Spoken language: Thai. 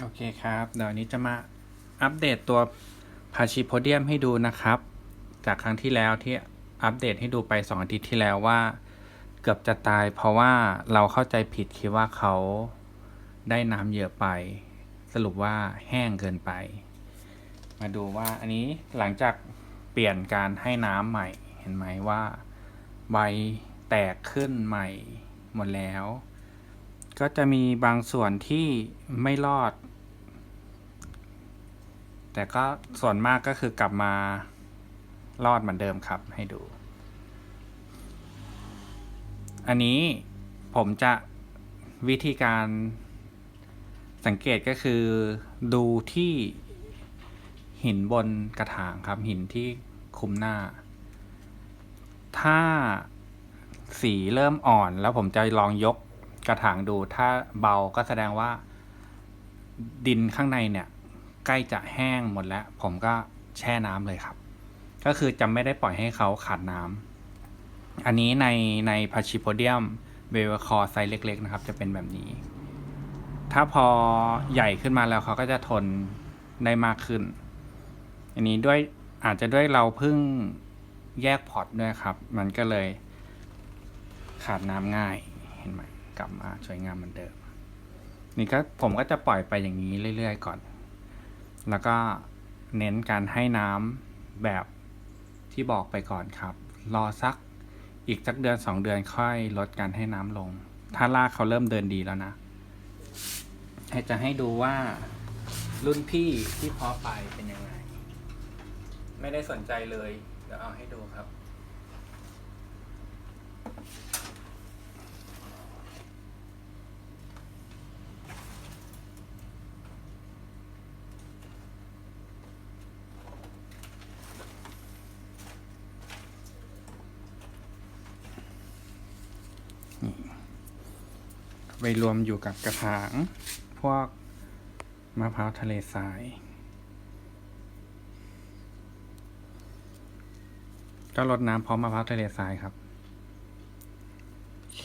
โอเคครับ เดี๋ยวนี้จะมาอัปเดตตัวพาชิโพเดียมให้ดูนะครับ จากครั้งที่แล้วที่อัปเดตให้ดูไปสองอาทิตย์ที่แล้วว่า เกือบจะตายเพราะว่าเราเข้าใจผิดคิดว่าเขาได้น้ำเยอะไป สรุปว่าแห้งเกินไป มาดูว่าอันนี้หลังจากเปลี่ยนการให้น้ำใหม่ เห็นไหมว่า ใบแตกขึ้นใหม่หมดแล้ว ก็จะมีบางส่วนที่ไม่รอด แต่ก็ส่วนมากก็คือกลับมารอดเหมือนเดิมครับให้ดู อันนี้ผมจะวิธีการสังเกตก็คือดูที่หินบนกระถางครับ หินที่คุมหน้า ถ้าสีเริ่มอ่อนแล้วผมจะลองยก กระถางดูถ้าเบาก็แสดงว่า ดินข้างในเนี่ย ใกล้จะแห้งหมดแล้ว ผมก็แช่น้ำเลยครับ ก็คือจะไม่ได้ปล่อยให้เขาขาดน้ำอันนี้ในในพาชิโพเดียมเบลคอไซส์เล็ก ๆ นะครับ จะเป็นแบบนี้ ถ้าพอใหญ่ขึ้นมาแล้วเขาก็จะทนได้มากขึ้น อันนี้ด้วยอาจจะด้วยเราเพิ่งแยกพอร์ตด้วยครับ มันก็เลยขาดน้ำง่ายเห็นไหม กลับมาสวยงามเหมือนเดิม นี่ก็ผมก็จะปล่อยไปอย่างนี้เรื่อย ๆ ก่อน แล้วก็เน้นการให้น้ำแบบที่บอกไปก่อนครับ รอสักอีกสักเดือนสองเดือนค่อยลดการให้น้ำลง ถ้ารากเขาเริ่มเดินดีแล้วนะให้จะให้ดูว่ารุ่นพี่ที่เพาะไปเป็นยังไง ไม่ได้สนใจเลย เดี๋ยวเอาให้ดูครับ ไปรวมอยู่กับกระถาง พวกมะพร้าวทะเลทราย ก็รดน้ำพร้อมมะพร้าวทะเลทรายครับ โอเค